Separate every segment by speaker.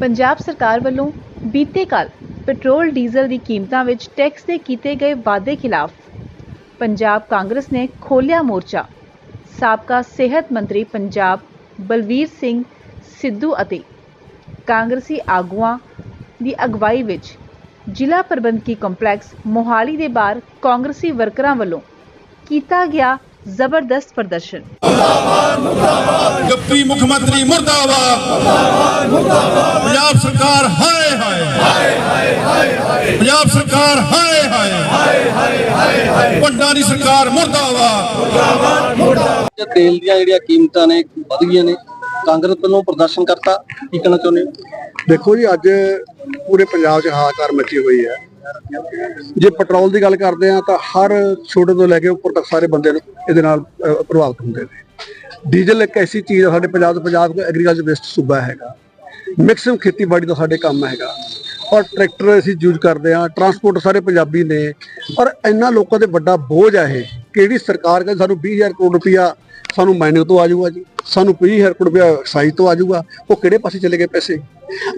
Speaker 1: ਪੰਜਾਬ ਸਰਕਾਰ ਵੱਲੋਂ ਬੀਤੇ ਕੱਲ ਪੈਟਰੋਲ ਡੀਜ਼ਲ ਦੀ ਕੀਮਤਾਂ ਵਿੱਚ ਟੈਕਸ ਦੇ ਕੀਤੇ ਗਏ ਵਾਅਦੇ ਖਿਲਾਫ ਪੰਜਾਬ ਕਾਂਗਰਸ ਨੇ ਖੋਲ੍ਹਿਆ ਮੋਰਚਾ। ਸਾਬਕਾ ਸਿਹਤ ਮੰਤਰੀ ਪੰਜਾਬ ਬਲਵੀਰ ਸਿੰਘ ਸਿੱਧੂ ਅਤੇ ਕਾਂਗਰਸੀ ਆਗੂਆਂ ਦੀ ਅਗਵਾਈ ਵਿੱਚ ਜ਼ਿਲ੍ਹਾ ਪ੍ਰਬੰਧਕੀ ਕੰਪਲੈਕਸ ਮੋਹਾਲੀ ਦੇ ਬਾਹਰ ਕਾਂਗਰਸੀ ਵਰਕਰਾਂ ਵੱਲੋਂ ਕੀਤਾ ਗਿਆ ਜ਼ਬਰਦਸਤ ਪ੍ਰਦਰਸ਼ਨ।
Speaker 2: ਗੱਪੀ ਮੁੱਖ ਮੰਤਰੀ ਮੁਰਦਾਬਾਦ। ਪੰਜਾਬ ਸਰਕਾਰ ਹਾਏ ਹਾਏ। ਪੰਜਾਬ ਸਰਕਾਰ ਹਾਏ ਹਾਏ। ਭੰਡਾਂ ਦੀ ਸਰਕਾਰ ਮੁਰਦਾਬਾਦ।
Speaker 3: ਤੇ ਤੇਲ ਦੀਆਂ ਜਿਹੜੀਆਂ ਕੀਮਤਾਂ ਨੇ ਵਧ ਗਈਆਂ ਨੇ ਕਾਂਗਰਸ ਵੱਲੋਂ ਪ੍ਰਦਰਸ਼ਨ ਕਰਤਾ ਕੀ ਕਹਿਣਾ ਚਾਹੁੰਦੇ ਹੋ?
Speaker 4: ਦੇਖੋ ਜੀ ਅੱਜ ਪੂਰੇ ਪੰਜਾਬ 'ਚ ਹਾਹਾਕਾਰ ਮਚੀ ਹੋਈ ਹੈ। ਜੇ ਪੈਟਰੋਲ ਦੀ ਗੱਲ ਕਰਦੇ ਆ ਤਾਂ ਹਰ ਛੋਟੇ ਤੋਂ ਲੈ ਕੇ ਉੱਪਰ ਤੱਕ ਸਾਰੇ ਬੰਦੇ ਨੂੰ ਇਹਦੇ ਨਾਲ ਪ੍ਰਭਾਵਿਤ ਹੁੰਦੇ ਨੇ। ਡੀਜ਼ਲ ਇੱਕ ਐਸੀ ਚੀਜ਼ ਹੈ ਸਾਡੇ ਪੰਜਾਬ ਪੰਜਾਬ ਦਾ ਐਗਰੀਕਲਚਰ ਬੇਸਡ ਸੂਬਾ ਹੈਗਾ। ਮੈਕਸਿਮਮ ਖੇਤੀਬਾੜੀ ਦਾ ਸਾਡੇ ਕੰਮ ਹੈਗਾ। ਔਰ ਟਰੈਕਟਰ ਅਸੀਂ ਯੂਜ਼ ਕਰਦੇ ਆ ਟਰਾਂਸਪੋਰਟ ਸਾਰੇ ਪੰਜਾਬੀ ਨੇ। ਔਰ ਇੰਨਾ ਲੋਕਾਂ ਤੇ ਵੱਡਾ ਬੋਝ ਆ ਇਹ, ਕਿਹੜੀ ਸਰਕਾਰ ਕਹਿੰਦੀ ਸਾਨੂੰ 20000 ਕਰੋੜ ਰੁਪਇਆ ਸਾਨੂੰ ਮਾਈਨਿੰਗ ਤੋਂ ਆ ਜਾਊਗਾ ਜੀ, ਸਾਨੂੰ 20000 ਕਰੋੜ ਰੁਪਇਆ ਐਕਸਾਈਜ਼ ਤੋਂ ਆ ਜਾਊਗਾ, ਉਹ ਕਿਹੜੇ ਪਾਸੇ ਚਲੇ ਗਏ ਪੈਸੇ?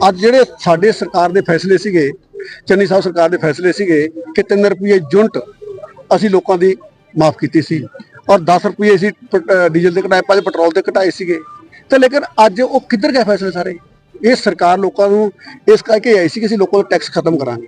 Speaker 4: ਅੱਜ ਜਿਹੜੇ ਸਾਡੇ ਸਰਕਾਰ ਦੇ ਫੈਸਲੇ ਸੀਗੇ ਚੰਨੀ ਸਾਹਿਬ ਸਰਕਾਰ ਦੇ ਫੈਸਲੇ ਸੀਗੇ ਕਿ 3 ਰੁਪਏ ਯੂਨਿਟ ਅਸੀਂ ਲੋਕਾਂ ਦੀ ਮਾਫ ਕੀਤੀ ਸੀ ਔਰ 10 ਰੁਪਏ ਅਸੀਂ ਪ- ਡੀਜ਼ਲ ਦੇ ਘਟਾਏ ਪੰਜ ਪੈਟਰੋਲ ਦੇ ਘਟਾਏ ਸੀਗੇ। ਤੇ ਲੇਕਿਨ ਅੱਜ ਉਹ ਕਿੱਧਰ ਗਏ ਫੈਸਲੇ ਸਾਰੇ? ਇਹ ਸਰਕਾਰ ਲੋਕਾਂ ਨੂੰ ਇਸ ਕਰਕੇ ਆਈ ਸੀ ਕਿ ਅਸੀਂ ਲੋਕਾਂ ਦਾ ਟੈਕਸ ਖਤਮ ਕਰਾਂਗੇ।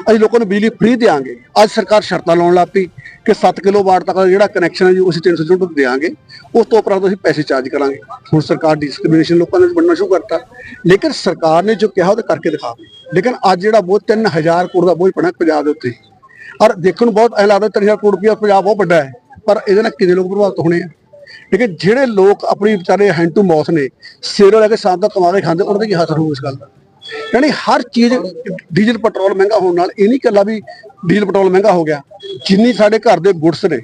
Speaker 4: ਅਸੀਂ ਲੋਕਾਂ ਨੂੰ ਬਿਜਲੀ ਫ੍ਰੀ ਦੇਵਾਂਗੇ ਅੱਜ ਸਰਕਾਰ ਸ਼ਰਤਾਂ ਲਾਉਣ ਲੱਗ ਪਈ ਕਿ 7 ਕਿਲੋਵਾਟ ਤੱਕ ਦਾ ਜਿਹੜਾ ਕਨੈਕਸ਼ਨ ਹੈ ਜੀ ਉਹ ਅਸੀਂ 300 ਯੂਨਿਟ ਦੇਵਾਂਗੇ ਉਸ ਤੋਂ ਉਪਰੰਤ ਅਸੀਂ ਪੈਸੇ ਚਾਰਜ ਕਰਾਂਗੇ। ਹੁਣ ਸਰਕਾਰ ਡਿਸਕ੍ਰਿਮੀਨੇਸ਼ਨ ਲੋਕਾਂ ਨੇ ਵੰਡਣਾ ਸ਼ੁਰੂ ਕਰਤਾ। ਲੇਕਿਨ ਸਰਕਾਰ ਨੇ ਜੋ ਕਿਹਾ ਉਹ ਤਾਂ ਕਰਕੇ ਦਿਖਾਵੇ ਲੇਕਿਨ ਅੱਜ ਜਿਹੜਾ ਬਹੁਤ 3000 ਕਰੋੜ ਦਾ ਬੋਝ ਪਣਾ ਪੰਜਾਬ ਦੇ ਉੱਤੇ। ਔਰ ਦੇਖਣ ਨੂੰ ਬਹੁਤ ਐ ਲੱਗਦਾ 3000 ਕਰੋੜ ਰੁਪਇਆ ਪੰਜਾਬ ਬਹੁਤ ਵੱਡਾ ਹੈ। ਪਰ ਇਹਦੇ ਨਾਲ ਕਿੰਨੇ ਲੋਕ ਪ੍ਰਭਾਵਿਤ ਹੋਣੇ ਆ? ਲੇਕਿਨ ਜਿਹੜੇ ਲੋਕ ਆਪਣੀ ਵਿਚਾਰੇ ਹੈਂਡ ਟੂ ਮਾਊਥ ਨੇ ਸਿਰੋਂ ਲੈ ਕੇ ਸ਼ਾਮ ਦਾ ਕਮਾ ਕੇ ਖਾਂਦੇ, ਉਹਨਾਂ ਦੇ ਕੀ ਹਾਸਲ ਹੋਊ ਇਸ ਗੱਲ ਦਾ? ਯਾਨੀ ਹਰ ਚੀਜ਼ ਡੀਜ਼ਲ ਪੈਟਰੋਲ ਮਹਿੰਗਾ ਹੋਣ ਨਾਲ ਇਹ ਨਹੀਂ ਇਕੱਲਾ ਵੀ ਡੀਜ਼ਲ ਪੈਟਰੋਲ ਮਹਿੰਗਾ ਹੋ ਗਿਆ। ਜਿੰਨੀ ਸਾਡੇ ਘਰ ਦੇ ਗੁੱਡਸ ਨੇ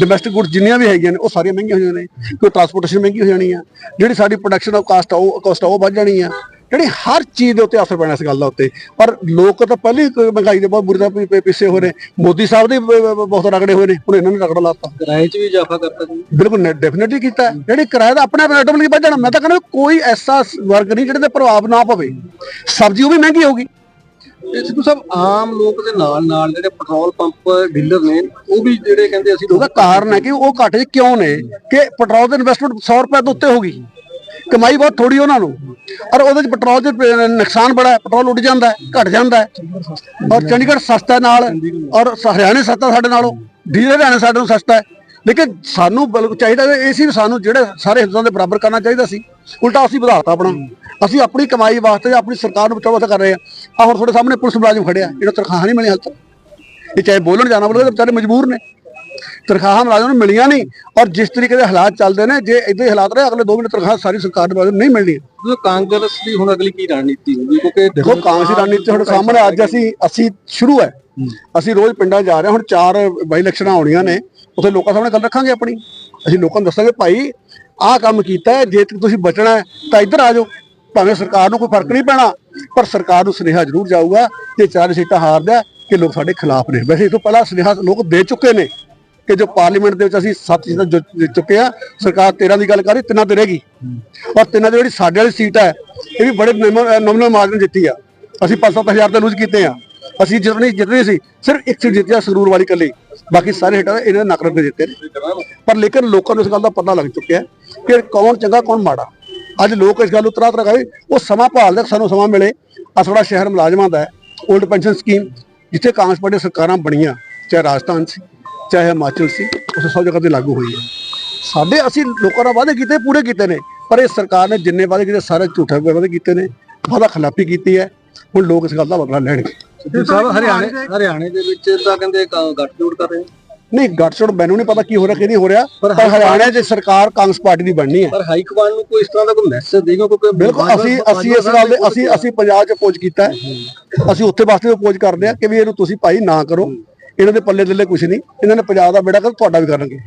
Speaker 4: ਡੋਮੈਸਟਿਕ ਗੁੱਡਸ ਜਿੰਨੀਆਂ ਵੀ ਹੈਗੀਆਂ ਨੇ, ਉਹ ਸਾਰੀਆਂ ਮਹਿੰਗੀਆਂ ਹੋ ਜਾਣੀਆਂ ਨੇ, ਕੋਈ ਟਰਾਂਸਪੋਰਟੇਸ਼ਨ ਮਹਿੰਗੀ ਹੋ ਜਾਣੀ ਆ। ਜਿਹੜੀ ਸਾਡੀ ਪ੍ਰੋਡਕਸ਼ਨ ਆਫ ਕਾਸਟ ਆ, ਉਹ ਕਾਸਟ ਉਹ ਵੱਧ ਜਾਣੀ ਆ। ਜਿਹੜੀ ਹਰ ਚੀਜ਼ ਦੇ ਉੱਤੇ ਅਸਰ ਪੈਣਾ ਇਸ ਗੱਲ ਦਾ ਉੱਤੇ। ਪਰ ਲੋਕ ਤਾਂ ਪਹਿਲੇ ਮਹਿੰਗਾਈ ਦੇ ਬਹੁਤ ਬੁਰੀ ਤਰ੍ਹਾਂ ਪਿੱਛੇ ਹੋ ਰਹੇ ਮੋਦੀ ਸਾਹਿਬ ਦੇ ਬਹੁਤ ਰਗੜੇ ਹੋਏ ਨੇ। ਹੁਣ ਇਹਨਾਂ ਨੇ ਰਗੜਾ ਲਾਤਾ।
Speaker 3: ਕਿਰਾਏ 'ਚ ਵੀ ਇਜ਼ਾਫਾ ਕਰਤਾ ਜੀ।
Speaker 4: ਬਿਲਕੁਲ ਡੈਫੀਨਿਟਲੀ ਕੀਤਾ। ਜਿਹੜੀ ਕਿਰਾਇਆ ਦਾ ਆਪਣੇ ਆਪ ਆਟੋਮੈਟਿਕ ਵੱਧ ਜਾਣਾ। ਮੈਂ ਤਾਂ ਕਹਿੰਦਾ ਕੋਈ ਐਸਾ ਵਰਗ ਨਹੀਂ ਜਿਹੜੇ ਤੇ ਪ੍ਰਭਾਵ ਨਾ ਪਵੇ। ਸਬਜ਼ੀ ਉਹ ਵੀ ਮਹਿੰਗੀ ਹੋਊਗੀ।
Speaker 3: ਸਿੱਧੂ ਸਾਹਿਬ ਆਮ ਲੋਕ ਦੇ ਨਾਲ ਨਾਲ ਜਿਹੜੇ ਪੈਟਰੋਲ ਪੰਪ ਡੀਲਰ ਨੇ ਉਹ ਵੀ ਜਿਹੜੇ ਕਹਿੰਦੇ ਅਸੀਂ
Speaker 4: ਉਹਦਾ ਕਾਰਨ ਹੈ ਕਿ ਉਹ ਘਾਟੇ 'ਚ ਕਿਉਂ ਨੇ? ਕਿ ਪੈਟਰੋਲ ਦੀ ਇਨਵੈਸਟਮੈਂਟ 100 ਰੁਪਏ ਤੋਂ ਉੱਤੇ ਹੋ ਗਈ। ਕਮਾਈ ਬਹੁਤ ਥੋੜੀ ਉਹਨਾਂ ਨੂੰ। ਔਰ ਉਹਦੇ 'ਚ ਪੈਟਰੋਲ ਦੇ ਨੁਕਸਾਨ ਬੜਾ ਹੈ, ਪੈਟਰੋਲ ਉੱਡ ਜਾਂਦਾ ਹੈ, ਘਟ ਜਾਂਦਾ ਹੈ। ਔਰ ਚੰਡੀਗੜ੍ਹ ਸਸਤਾ ਨਾਲ, ਔਰ ਹਰਿਆਣੇ ਸਸਤਾ ਸਾਡੇ ਨਾਲੋਂ ਡੀਜ਼ਲ ਹਰਿਆਣੇ ਸਾਡੇ ਨਾਲੋਂ ਸਸਤਾ ਹੈ। ਲੇਕਿਨ ਸਾਨੂੰ ਬਲਕਿ ਚਾਹੀਦਾ ਇਹ ਸੀ ਸਾਨੂੰ ਜਿਹੜੇ ਸਾਰੇ ਹਿੰਦੂਆਂ ਦੇ ਬਰਾਬਰ ਕਰਨਾ ਚਾਹੀਦਾ ਸੀ, ਉਲਟਾ ਅਸੀਂ ਵਧਾਤਾ ਆਪਣਾ। ਅਸੀਂ ਆਪਣੀ ਕਮਾਈ ਵਾਸਤੇ ਆਪਣੀ ਸਰਕਾਰ ਨੂੰ ਬਚਾਉਣ ਵਾਸਤੇ ਕਰ ਰਹੇ ਆ ਆ ਹੁਣ ਤੁਹਾਡੇ ਸਾਹਮਣੇ ਪੁਲਿਸ ਮੁਲਾਜ਼ਮ ਖੜਿਆ ਇਹਨਾਂ ਤਨਖਾਹ ਨਹੀਂ ਮਿਲੀ ਹਾਲ ਤੱਕ। ਇਹ ਚਾਹੇ ਬੋਲਣ ਜਾਣਾ ਬੋਲੇ ਵਿਚਾਰੇ ਮਜਬੂਰ ਨੇ। ਤਨਖਾਹਾਂ ਮੁਲਾਜ਼ਮਾਂ ਨੂੰ ਮਿਲੀਆਂ ਨਹੀਂ ਔਰ ਜਿਸ ਤਰੀਕੇ ਦੇ ਹਾਲਾਤ ਚੱਲਦੇ ਨੇ ਜੇ ਇਦਾਂ ਹੀ ਹਾਲਾਤ ਰਹੇ ਅਗਲੇ 2 ਮਹੀਨੇ ਤਨਖਾਹ ਸਾਰੀ ਸਰਕਾਰ ਦੇ ਨੂੰ ਨਹੀਂ ਮਿਲਣੀ
Speaker 3: ਜਦੋਂ ਕਾਂਗਰਸ ਦੀ ਹੁਣ ਅਗਲੀ ਕੀ ਰਣਨੀਤੀ ਹੋਊਗੀ? ਕਿਉਂਕਿ
Speaker 4: ਦੇਖੋ ਕਾਂਗਰਸੀ ਰਣਨੀਤੀ ਤੁਹਾਡੇ ਸਾਹਮਣੇ ਅੱਜ ਅਸੀਂ ਅਸੀਂ ਸ਼ੁਰੂ ਹੈ। ਅਸੀਂ ਰੋਜ਼ ਪਿੰਡਾਂ ਜਾ ਰਹੇ ਹੁਣ ਚਾਰ ਬਾਈ ਇਲੈਕਸ਼ਨਾਂ ਆਉਣੀਆਂ ਨੇ ਉੱਥੇ ਲੋਕਾਂ ਸਾਹਮਣੇ ਗੱਲ ਰੱਖਾਂਗੇ ਆਪਣੀ। ਅਸੀਂ ਲੋਕਾਂ ਨੂੰ ਦੱਸਾਂਗੇ ਭਾਈ ਆਹ ਕੰਮ ਕੀਤਾ ਹੈ ਜੇ ਤੁਸੀਂ ਬਚਣਾ ਤਾਂ ਇੱਧਰ ਆ ਜਾਓ। ਭਾਵੇਂ ਸਰਕਾਰ ਨੂੰ ਕੋਈ ਫ਼ਰਕ ਨਹੀਂ ਪੈਣਾ ਪਰ ਸਰਕਾਰ ਨੂੰ ਸੁਨੇਹਾ ਜ਼ਰੂਰ ਜਾਊਗਾ ਕਿ ਚਾਰ ਸੀਟਾਂ ਹਾਰਦਾ ਕਿ ਲੋਕ ਸਾਡੇ ਖਿਲਾਫ ਨੇ। ਵੈਸੇ ਇਹ ਤੋਂ ਪਹਿਲਾਂ ਸੁਨੇਹਾ ਲੋਕ ਦੇ ਚੁੱਕੇ ਨੇ। ਕਿ ਜੋ ਪਾਰਲੀਮੈਂਟ ਦੇ ਵਿੱਚ ਅਸੀਂ ਸੱਤ ਸੀਟਾਂ ਜਿੱਤ ਚੁੱਕੇ ਆ ਸਰਕਾਰ 13 ਦੀ ਗੱਲ ਕਰ ਰਹੀ, ਤਿੰਨਾਂ ਤੇ ਰਹਿ ਗਈ ਔਰ ਤਿੰਨਾਂ ਦੀ ਜਿਹੜੀ ਸਾਡੇ ਵਾਲੀ ਸੀਟ ਹੈ, ਇਹ ਵੀ ਬੜੇ ਨੋਮੀਨਲ ਮਾਰਜਨ ਜਿੱਤੀ ਆ। ਅਸੀਂ 5-7000 ਤੇ ਲੂਜ਼ ਕੀਤੇ ਆ। ਅਸੀਂ ਜਿਤਨੀ, ਜਿੱਤਨੀ ਸੀ, ਸਿਰਫ ਇੱਕ ਸੀਟ ਜਿੱਤੀ ਆ ਸਰੂਰ ਵਾਲੀ ਕੱਲੀ ਬਾਕੀ ਸਾਰੇ ਹੇਠਾਂ ਇਹਨਾਂ ਦੇ ਨਕਰ ਦੇ ਜਿੱਤੇ ਨੇ। ਪਰ ਲੇਕਿਨ ਲੋਕਾਂ ਨੂੰ ਇਸ ਗੱਲ ਦਾ ਪਤਾ ਲੱਗ ਚੁੱਕਿਆ ਕਿ ਕੌਣ ਚੰਗਾ, ਕੌਣ ਮਾੜਾ। ਅੱਜ ਲੋਕ ਇਸ ਗੱਲ ਨੂੰ ਤਰਾ ਤਰਾ ਕਹੇ, ਉਹ ਸਮਾਂ ਭਾਲਦੇ ਕਿ ਸਾਨੂੰ ਸਮਾਂ ਮਿਲੇ। ਅਸੜਾ ਸ਼ਹਿਰ ਮੁਲਾਜ਼ਮਾਂ ਦਾ ਹੈ 올ਡ ਪੈਨਸ਼ਨ ਸਕੀਮ ਜਿੱਥੇ ਕਾਂਗਰਸ ਪਾਰਟੀ ਸਰਕਾਰਾਂ ਬਣੀਆਂ, ਚਾਹੇ ਰਾਜਸਥਾਨ ਸੀ। ਚਾਹੇ ਹਿਮਾਚਲ ਸੀ ਉਸ ਸਭ ਜਗ੍ਹਾ ਤੇ ਲਾਗੂ ਹੋਈ ਹੈ। ਸਾਡੇ ਅਸੀਂ ਲੋਕਾਂ ਦਾ ਵਾਅਦੇ ਕੀਤੇ ਪੂਰੇ ਕੀਤੇ ਨੇ ਪਰ ਇਹ ਸਰਕਾਰ ਨੇ ਜਿੰਨੇ ਵਾਅਦੇ ਕੀਤੇ ਸਾਰੇ ਝੂਠੇ ਵਾਅਦੇ ਕੀਤੇ ਨੇ ਵਾਅਦਾ ਖਿਲਾਫੀ ਕੀਤੀ ਹੈ ਹੁਣ ਲੋਕ ਇਸ ਗੱਲ ਦਾ ਬਦਲਾ ਲੈਣਗੇ।
Speaker 3: ਸਿੱਧੂ ਸਾਹਿਬ ਹਰਿਆਣੇ ਹਰਿਆਣੇ ਦੇ ਵਿੱਚ ਤਾਂ ਕਹਿੰਦੇ ਗੱਠਜੋੜ ਕਰ ਰਹੇ।
Speaker 4: ਨਹੀਂ ਗੱਟਛੜ ਮੈਨੂੰ ਨਹੀਂ ਪਤਾ ਕੀ ਹੋ ਰਿਹਾ ਕੀ ਨਹੀਂ ਹੋ ਰਿਹਾ ਪਰ ਹਰਿਆਣਾ 'ਚ ਸਰਕਾਰ ਕਾਂਗਰਸ ਪਾਰਟੀ ਦੀ ਬਣਨੀ ਹੈ।
Speaker 3: ਪਰ ਹਾਈ ਕਮਾਂਡ ਨੂੰ ਕੋਈ ਇਸ ਤਰ੍ਹਾਂ ਦਾ ਕੋਈ ਮੈਸੇਜ ਦੇਗਾ ਕਿਉਂਕਿ
Speaker 4: ਬਿਲਕੁਲ ਅਸੀਂ ਅਸੀਂ ਇਸ ਗੱਲ ਦੇ ਅਸੀਂ ਅਸੀਂ ਪੰਜਾਬ 'ਚ ਅਪੋਜ ਕੀਤਾ ਹੈ। ਅਸੀਂ ਉੱਥੇ ਵਾਸਤੇ ਅਪੋਜ ਕਰਦੇ ਆ ਕਿ ਵੀ ਇਹਨੂੰ ਤੁਸੀਂ ਭਾਈ ਨਾ ਕਰੋ। ਇਹਨਾਂ ਦੇ ਪੱਲੇ ਥੱਲੇ ਕੁਝ ਨਹੀਂ। ਇਹਨਾਂ ਨੇ ਪੰਜਾਬ ਦਾ ਬੇੜਾ ਕਰ ਤੁਹਾਡਾ ਵੀ ਕਰਨਗੇ।